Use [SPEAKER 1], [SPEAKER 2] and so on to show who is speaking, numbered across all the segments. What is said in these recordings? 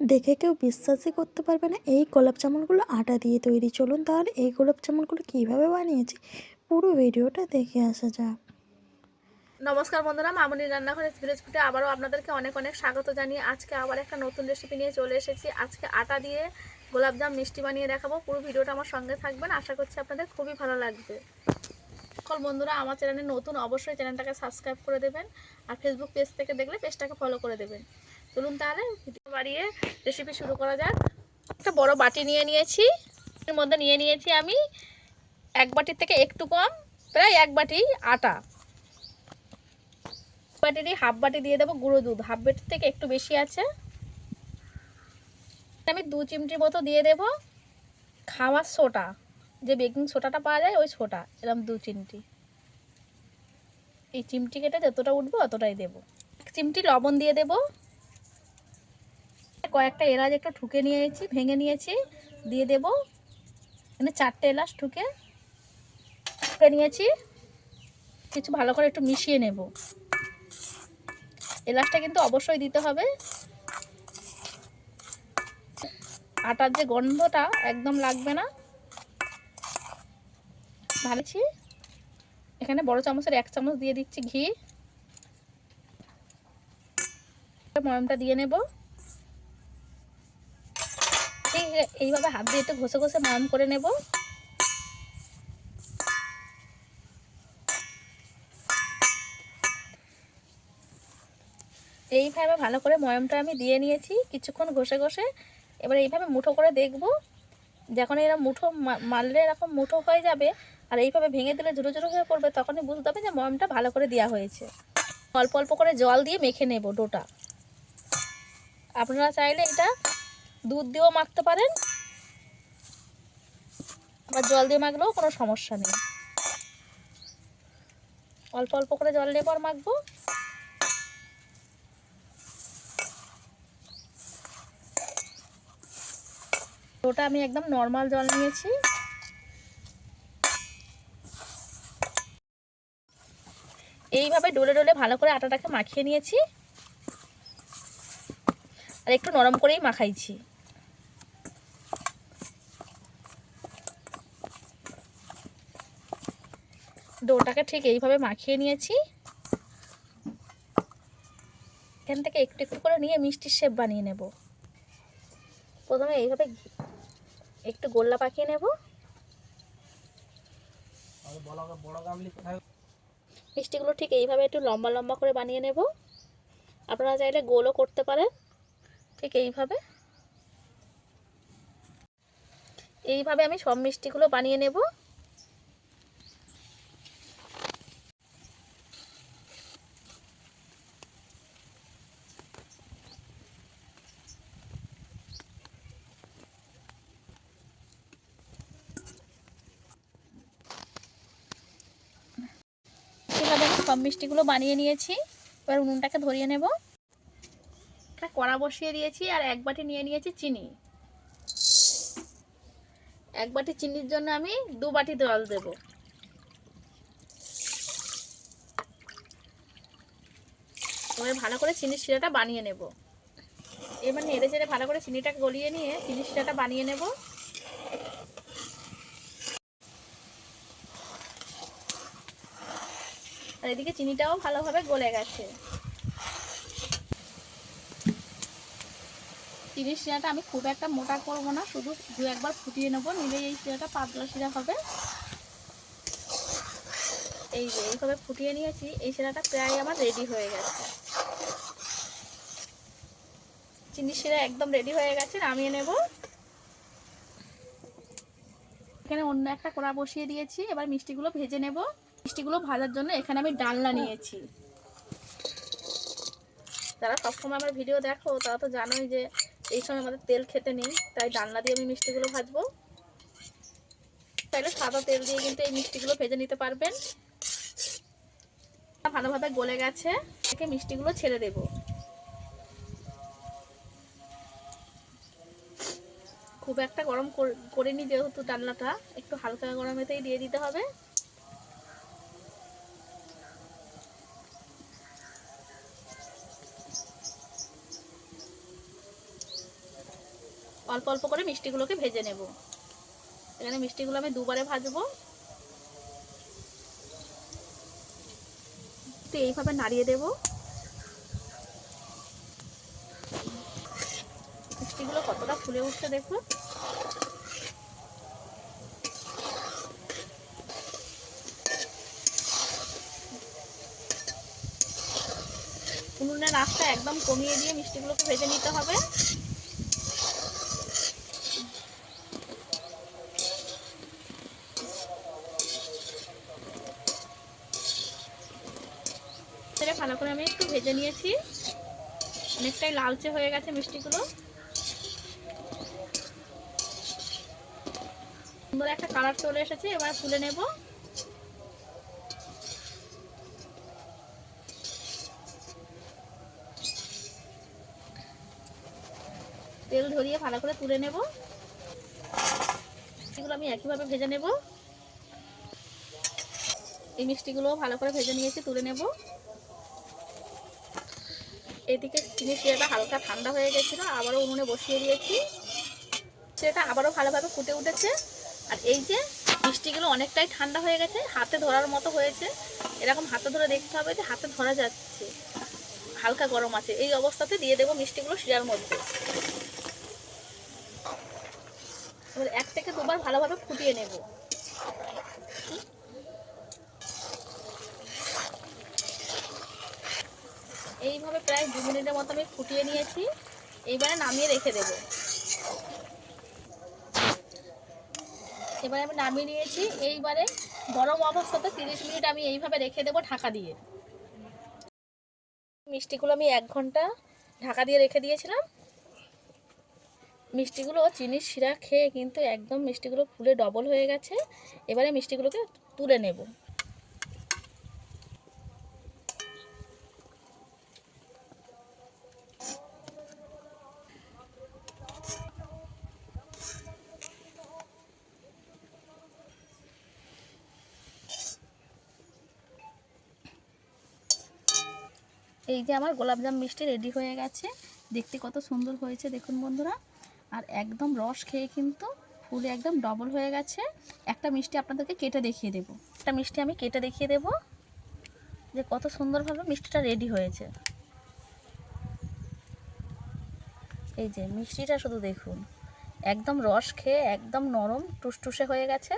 [SPEAKER 1] দেখে কেউ বিশ্বাসই করতে পারবে না। এই গোলাপ জামুনগুলো আটা দিয়ে তৈরি। চলুন তাহলে এই গোলাপ জামুনগুলো কীভাবে বানিয়েছি পুরো ভিডিওটা দেখে আসা যাক।
[SPEAKER 2] নমস্কার বন্ধুরা মামুনি রান্নাঘরের ভিলেজ ফুটে আবারও আপনাদেরকে অনেক অনেক স্বাগত জানিয়ে আজকে আবার একটা নতুন রেসিপি নিয়ে চলে এসেছি। আজকে আটা দিয়ে গোলাপজাম মিষ্টি বানিয়ে দেখাবো। পুরো ভিডিওটা আমার সঙ্গে থাকবেন। আশা করছি আপনাদের খুবই ভালো লাগবে। সকল বন্ধুরা, আমার চ্যানেলে নতুন অবশ্যই চ্যানেলটাকে সাবস্ক্রাইব করে দেবেন। আর ফেসবুক পেজ থেকে দেখলে পেজটাকে ফলো করে দেবেন। চলুন তাহলে বাড়িয়ে রেসিপি শুরু করা যাক। একটা বড় বাটি নিয়ে নিয়েছি। এর মধ্যে নিয়ে নিয়েছি আমি এক বাটির থেকে একটু কম, প্রায় এক বাটি আটা। বাটিরই হাফ বাটি দিয়ে দেবো গুঁড়ো দুধ। হাফ বাটির থেকে একটু বেশি আছে। আমি দু চিমটির মতো দিয়ে দেব খাওয়ার সোটা। যে বেকিং সোটাটা পাওয়া যায়, ওই সোটা। এরকম দু চিমটি। এই চিমটি কেটে যতটা উঠবো, অতটাই দেব। এক চিমটি লবণ দিয়ে দেব। কয়েকটা এলাচ একটু ঠুকে নিয়েছি, ভেঙে নিয়েছি, দিয়ে দেব। এখানে চারটে এলাচ ঠুকে ঠুকে নিয়েছি। কিছু ভালো করে একটু মিশিয়ে নেব। এলাচটা কিন্তু অবশ্যই দিতে হবে। আটার যে গন্ধটা একদম লাগবে না। ভালোছি এখানে বড় চামচের এক চামচ দিয়ে দিচ্ছি ঘি। ময়মটা দিয়ে নেব। এইভাবে হাত দিয়ে একটু ঘষে ঘষে ময়ম করে নেব। এইভাবে ভালো করে ময়মটা আমি দিয়ে নিয়েছি কিছুক্ষণ ঘষে ঘষে। এবার এইভাবে মুঠো করে দেখব যখন এরকম মুঠো মারলে এরকম মুঠো হয়ে যাবে আর এইভাবে ভেঙে দিলে ঝুড়ো ঝুড়ো হয়ে পড়বে তখনই বুঝতে হবে যে ময়মটা ভালো করে দেওয়া হয়েছে। অল্প অল্প করে জল দিয়ে মেখে নেব ডোটা। আপনারা চাইলে এটা দুধ দিয়েও মাখতে পারেন। আবার জল দিয়ে মাখলেও কোনো সমস্যা নেই। অল্প অল্প করে জল নেব আর মাখবো। ওটা আমি একদম নর্মাল জল নিয়েছি। এইভাবে ডলে ডলে ভালো করে আটাটাকে মাখিয়ে নিয়েছি। আর একটু নরম করেই মাখাইছি। ডোটাকে ঠিক এইভাবে মাখিয়ে নিয়েছি। এখান থেকে একটু একটু করে নিয়ে মিষ্টির শেপ বানিয়ে নেব। প্রথমে এইভাবে একটু গোল্লা পাকিয়ে নেব। মিষ্টিগুলো ঠিক এইভাবে একটু লম্বা লম্বা করে বানিয়ে নেব। আপনারা চাইলে গোলও করতে পারেন। ঠিক এইভাবে। এইভাবে আমি সব মিষ্টিগুলো বানিয়ে নেব এভাবে আমি সব মিষ্টিগুলো বানিয়ে নিয়েছি। এবার উনুনটাকে ধরিয়ে নেব। একটা কড়া বসিয়ে দিয়েছি আর এক বাটি নিয়ে নিয়েছি চিনি। এক বাটি চিনির জন্য আমি দু বাটি জল দেব। এবার ভালো করে চিনির শিরাটা বানিয়ে নেব। এবার নেড়ে চেড়ে ভালো করে চিনিটাকে গলিয়ে নিয়ে চিনির শিরাটা বানিয়ে নেব। এদিকে চিনিটাও ভালোভাবে গলে গেছে। চিনির শিরাটা আমি খুব একটা মোটা করব না, শুধু দু একবার ফুটিয়ে নেব, নিলে এই শিরাটা পাতলা শিরা হবে। এই যে, এইভাবে ফুটিয়ে নিয়েছি, এই শিরাটা প্রায় আমার রেডি হয়ে গেছে। চিনির শিরা একদম রেডি হয়ে গেছে, নামিয়ে নেব। এখানে অন্য একটা কড়া বসিয়ে দিয়েছি, এবার মিষ্টিগুলো ভেজে নেব। মিষ্টিগুলো ভাজার জন্য এখানে আমি ডালনা নিয়েছি। যারা সবসময় আমার ভিডিও দেখো তারা তো জানোই যে এই সময় আমাদের তেল খেতে নেই তাই ডালনা দিয়ে আমি মিষ্টিগুলো ভাজবো। তাইলে সাদা তেল দিয়ে কিন্তু এই মিষ্টিগুলো ভেজে নিতে পারবেন। ভালোভাবে গলে গেছে একে মিষ্টিগুলো ছেড়ে দেব। খুব একটা গরম করিনি যেহেতু ডালনাটা একটু হালকা গরমেতেই দিয়ে দিতে হবে। অল্প অল্প করে মিষ্টিগুলোকে ভেজে নেব। এখানে মিষ্টিগুলো আমি দুবারে ভাজবো। তো এইভাবে নাড়িয়ে দেব। মিষ্টিগুলো কতটা ফুলে উঠছে দেখুন। উনুনের আঁচটা একদম কমিয়ে দিয়ে মিষ্টিগুলোকে ভেজে নিতে হবে। ভালো করে আমি একটু ভেজে নিয়েছি। অনেকটাই লালচে হয়ে গেছে মিষ্টিগুলো। সুন্দর একটা কালার চলে এসেছে, এবার তুলে নেব। তেল ধরিয়ে ভালো করে তুলে নেব। এগুলো আমি একইভাবে ভেজে নেব। এই মিষ্টিগুলো ভালো করে ভেজে নিয়েছি, তুলে নেব। এদিকে চিনি শিরাটা হালকা ঠান্ডা হয়ে গেছিল, আবারও উনুনে বসিয়ে দিয়েছি। সেটা আবারও ভালোভাবে ফুটে উঠেছে। আর এই যে মিষ্টিগুলো অনেকটাই ঠান্ডা হয়ে গেছে, হাতে ধরার মতো হয়েছে। এরকম হাতে ধরে দেখতে হবে যে হাতে ধরা যাচ্ছে। হালকা গরম আছে। এই অবস্থাতে দিয়ে দেবো মিষ্টিগুলো শিরার মধ্যে। এবার এক থেকে দুবার ভালোভাবে ফুটিয়ে নেব। এইভাবে প্রায় দু মিনিটের মতো আমি ফুটিয়ে নিয়েছি। এইবারে নামিয়ে রেখে দেব। এবারে আমি নামিয়ে নিয়েছি। এইবারে গরম অবস্থাতে তিরিশ মিনিট আমি এইভাবে রেখে দেবো ঢাকা দিয়ে। মিষ্টিগুলো আমি এক ঘণ্টা ঢাকা দিয়ে রেখে দিয়েছিলাম। মিষ্টিগুলো চিনির শিরা খেয়ে কিন্তু একদম মিষ্টিগুলো ফুলে ডবল হয়ে গেছে। এবারে মিষ্টিগুলোকে তুলে নেব। এই যে আমার গোলাপজাম মিষ্টি রেডি হয়ে গেছে। দেখতে কত সুন্দর হয়েছে, দেখুন বন্ধুরা। আর একদম রস খেয়ে কিন্তু ফুলে একদম ডবল হয়ে গেছে। একটা মিষ্টি আপনাদেরকে কেটে দেখিয়ে দেব। একটা মিষ্টি আমি কেটে দেখিয়ে দেব যে কত সুন্দরভাবে মিষ্টিটা রেডি হয়েছে। এই যে মিষ্টিটা শুধু দেখুন। একদম রস খেয়ে একদম নরম, টুসটুসে হয়ে গেছে।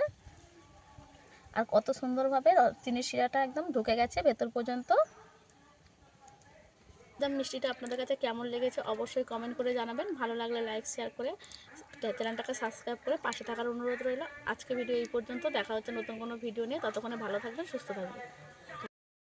[SPEAKER 2] আর কত সুন্দরভাবে চিনির শিরাটা একদম ঢুকে গেছে ভেতর পর্যন্ত। একদম মিষ্টিটা আপনাদের কাছে কেমন লেগেছে অবশ্যই কমেন্ট করে জানাবেন। ভালো লাগলে লাইক শেয়ার করে চ্যানেলটাকে সাবস্ক্রাইব করে পাশে থাকার অনুরোধ রইল। আজকে ভিডিও এই পর্যন্ত। দেখা হচ্ছে নতুন কোনো ভিডিও নিয়ে। ততক্ষণে ভালো থাকবেন, সুস্থ থাকবেন।